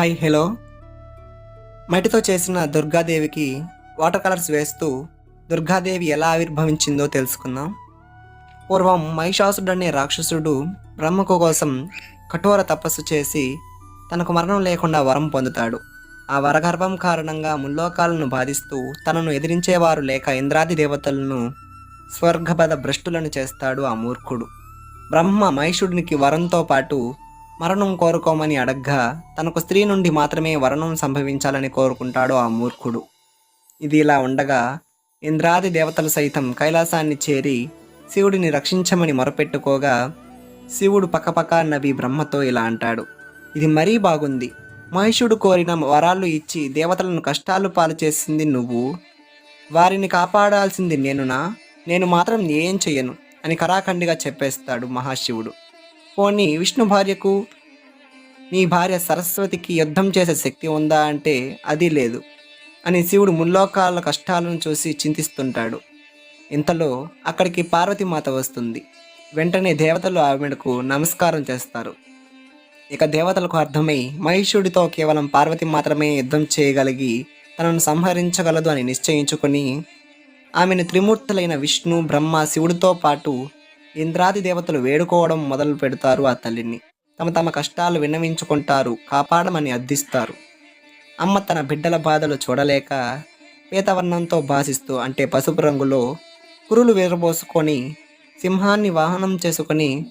Hi hello. మట్టితో చేసిన దుర్గాదేవికి water colours వేస్తూ దుర్గాదేవి ఎలా ఆవిర్భవించిందో తెలుసుకుందాం. పూర్వం మహిషాసుడు అనే రాక్షసుడు బ్రహ్మకు కోసం కఠోర తపస్సు చేసి తనకు మరణం లేకుండా వరం పొందుతాడు. ఆ వరగర్భం కారణంగా ముల్లోకాలను బాధిస్తూ తనను ఎదిరించేవారు లేక ఇంద్రాది దేవతలను స్వర్గపద భ్రష్టులను చేస్తాడు ఆ మూర్ఖుడు. బ్రహ్మ మహిషుడికి వరంతో పాటు మరణం కోరుకోమని అడగ్గా తనకు స్త్రీ నుండి మాత్రమే వరణం సంభవించాలని కోరుకుంటాడు ఆ మూర్ఖుడు. ఇది ఇలా ఉండగా ఇంద్రాది దేవతలు సైతం కైలాసాన్ని చేరి శివుడిని రక్షించమని మొరపెట్టుకోగా శివుడు పక్కపక్క నవి బ్రహ్మతో ఇలా అంటాడు. ఇది మరీ బాగుంది. మహిషుడు కోరిన వరాలు ఇచ్చి దేవతలను కష్టాలు పాలు చేసింది నువ్వు. వారిని కాపాడాల్సింది నేనునా? నేను మాత్రం ఏం చెయ్యను అని కరాఖండిగా చెప్పేస్తాడు మహాశివుడు. పోనీ విష్ణు భార్యకు నీ భార్య సరస్వతికి యుద్ధం చేసే శక్తి ఉందా అంటే అది లేదు అని శివుడు ముల్లోకాల కష్టాలను చూసి చింతిస్తుంటాడు. ఇంతలో అక్కడికి పార్వతీమాత వస్తుంది. వెంటనే దేవతలు ఆవిడకు నమస్కారం చేస్తారు. ఇక దేవతలకు అర్థమై మహిషుడితో కేవలం పార్వతి మాత్రమే యుద్ధం చేయగలిగి తనను సంహరించగలదు అని నిశ్చయించుకొని ఆమెను త్రిమూర్తులైన విష్ణు బ్రహ్మ శివుడితో పాటు ఇంద్రాది దేవతలు వేడుకోవడం మొదలు పెడతారు ఆ తల్లిని. తమ తమ కష్టాలు విన్నవించుకుంటారు కాపాడమని అర్థిస్తారు. అమ్మ తన బిడ్డల బాధలు చూడలేక పీతవర్ణంతో భాసిస్తూ అంటే పసుపు రంగులో కురులు విరబోసుకొని సింహాన్ని వాహనం చేసుకొని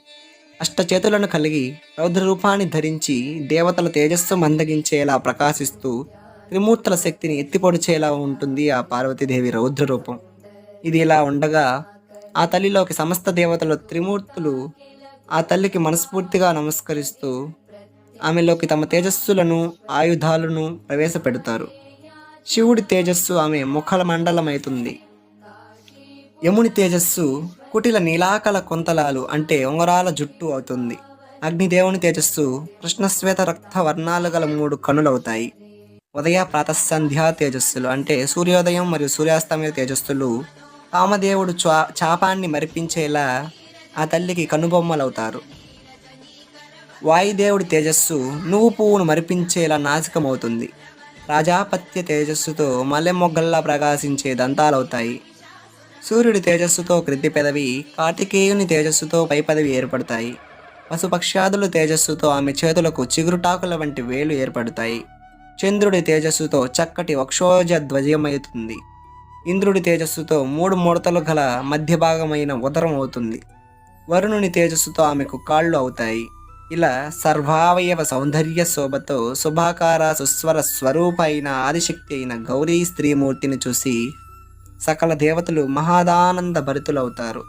అష్టచేతులను కలిగి రౌద్ర రూపాన్ని ధరించి దేవతల తేజస్సు మందగించేలా ప్రకాశిస్తూ త్రిమూర్తుల శక్తిని ఎత్తిపొడిచేలా ఉంటుంది ఆ పార్వతీదేవి రౌద్ర రూపం ఇది ఇలా ఉండగా ఆ తల్లిలోకి సమస్త దేవతలు త్రిమూర్తులు ఆ తల్లికి మనస్ఫూర్తిగా నమస్కరిస్తూ ఆమెలోకి తమ తేజస్సులను ఆయుధాలను ప్రవేశపెడతారు. శివుడి తేజస్సు ఆమె ముఖల మండలమవుతుంది యముని తేజస్సు కుటిల నీలాకల కొంతలాలు అంటే ఉంగరాల జుట్టు అవుతుంది. అగ్నిదేవుని తేజస్సు కృష్ణశ్వేత రక్త వర్ణాలు గల మూడు కనులవుతాయి. ఉదయ ప్రాతసంధ్యా తేజస్సులు అంటే సూర్యోదయం మరియు సూర్యాస్తమయ తేజస్సులు కామదేవుడు చా చాపాన్ని మరిపించేలా ఆ తల్లికి కనుబొమ్మలవుతారు. వాయుదేవుడి తేజస్సు నువ్వు పువ్వును మరిపించేలా నాశకమవుతుంది. రాజాపత్య తేజస్సుతో మల్లె మొగ్గల్లా ప్రకాశించే దంతాలవుతాయి. సూర్యుడి తేజస్సుతో క్రింది పెదవి కార్తికేయుని తేజస్సుతో పై పదవి ఏర్పడతాయి. పశుపక్ష్యాదుల తేజస్సుతో ఆమె చేతులకు చిగురుటాకుల వంటి వేలు ఏర్పడతాయి. చంద్రుడి తేజస్సుతో చక్కటి వక్షోజ ధ్వజమవుతుంది ఇంద్రుడి తేజస్సుతో మూడు ముడతలు గల మధ్య భాగమైన ఉదరం అవుతుంది. వరుణుని తేజస్సుతో ఆమెకు కాళ్ళు అవుతాయి. ఇలా సర్వావయవ సౌందర్య శోభతో శుభాకార సుస్వర స్వరూప అయిన ఆదిశక్తి అయిన గౌరీ స్త్రీమూర్తిని చూసి సకల దేవతలు మహాదానంద భరితులవుతారు.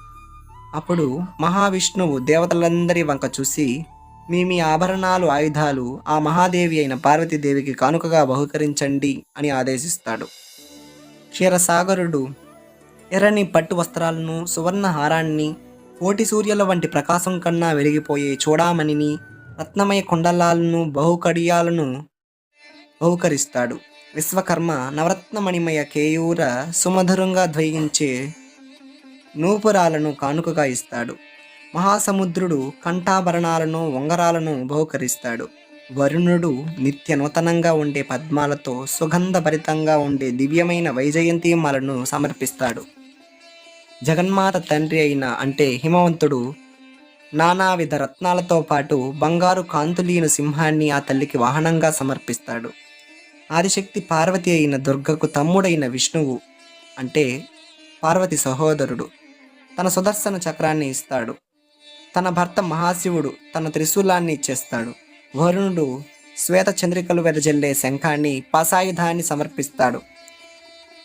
అప్పుడు మహావిష్ణువు దేవతలందరి వంక చూసి మీ మీ ఆభరణాలు ఆయుధాలు ఆ మహాదేవి అయిన పార్వతీదేవికి కానుకగా బహుకరించండి అని ఆదేశిస్తాడు. క్షీరసాగరుడు ఎర్రని పట్టు వస్త్రాలను సువర్ణ హారాన్ని కోటి సూర్యుల వంటి ప్రకాశం కన్నా వెలిగిపోయే చూడామణిని రత్నమయ కుండలాలను బహుకడియాలను బహుకరిస్తాడు. విశ్వకర్మ నవరత్నమణిమయ కేయూర సుమధురంగా ద్వయించే నూపురాలను కానుకగా ఇస్తాడు. మహాసముద్రుడు కంఠాభరణాలను ఉంగరాలను బహుకరిస్తాడు. వరుణుడు నిత్య నూతనంగా ఉండే పద్మాలతో సుగంధభరితంగా ఉండే దివ్యమైన వైజయంతిమాలను సమర్పిస్తాడు. జగన్మాత తండ్రి అయిన అంటే హిమవంతుడు నానావిధ రత్నాలతో పాటు బంగారు కాంతులీన సింహాన్ని ఆ తల్లికి వాహనంగా సమర్పిస్తాడు. ఆదిశక్తి పార్వతి అయిన దుర్గకు తమ్ముడైన విష్ణువు అంటే పార్వతి సహోదరుడు. తన సుదర్శన చక్రాన్ని ఇస్తాడు. తన భర్త మహాశివుడు తన త్రిశూలాన్ని ఇచ్చేస్తాడు వరుణుడు శ్వేత చంద్రికలు వెదజల్లే శంఖాన్ని పసాయుధాన్ని సమర్పిస్తాడు.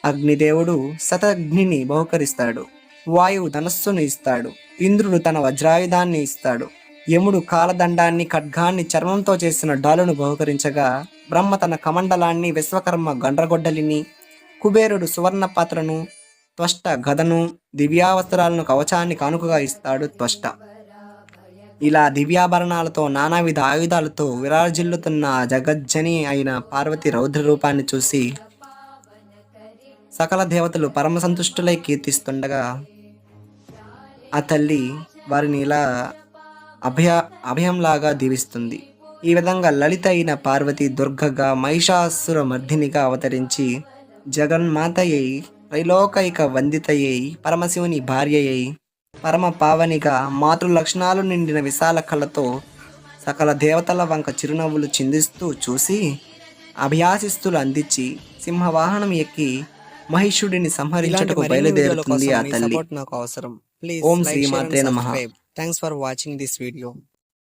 అగ్నిదేవుడు శతగ్నిని బహుకరిస్తాడు. వాయువు ధనస్సును ఇస్తాడు. ఇంద్రుడు తన వజ్రాయుధాన్ని ఇస్తాడు. యముడు కాలదండాన్ని ఖడ్గాన్ని చర్మంతో చేసిన డాలును బహుకరించగా బ్రహ్మ తన కమండలాన్ని విశ్వకర్మ గండ్రగొడ్డలిని కుబేరుడు సువర్ణ పాత్రను త్వష్ట గదను దివ్యావస్త్రాలను కవచాన్ని కానుకగా ఇస్తాడు త్వష్ట. ఇలా దివ్యాభరణాలతో నానావిధ ఆయుధాలతో విరాజిల్లుతున్న జగజ్జని అయిన పార్వతి రౌద్ర రూపాన్ని చూసి సకల దేవతలు పరమ సంతుష్టులై కీర్తిస్తుండగా ఆ తల్లి వారిని ఇలా అభయ అభయంలాగా దీవిస్తుంది. ఈ విధంగా లలిత అయిన పార్వతి దుర్గగా మహిషాసుర మర్దినిగా అవతరించి జగన్మాతయ్యి త్రైలోకైక వందితయ్యి పరమశివుని భార్యయ్యి పరమ పావనిగా మాతృ లక్షణాలు నిండిన విశాల కళతో సకల దేవతల వంక చిరునవ్వులు చిందిస్తూ చూసి అభయాశిస్తులు అందించి సింహవాహనం ఎక్కి మహిషుడిని సంహరించుటకు బయలుదేరుతుంది ఆ తల్లి. నాకు అవసరం. ఓం శ్రీమాత్రే నమః. Thanks for watching this video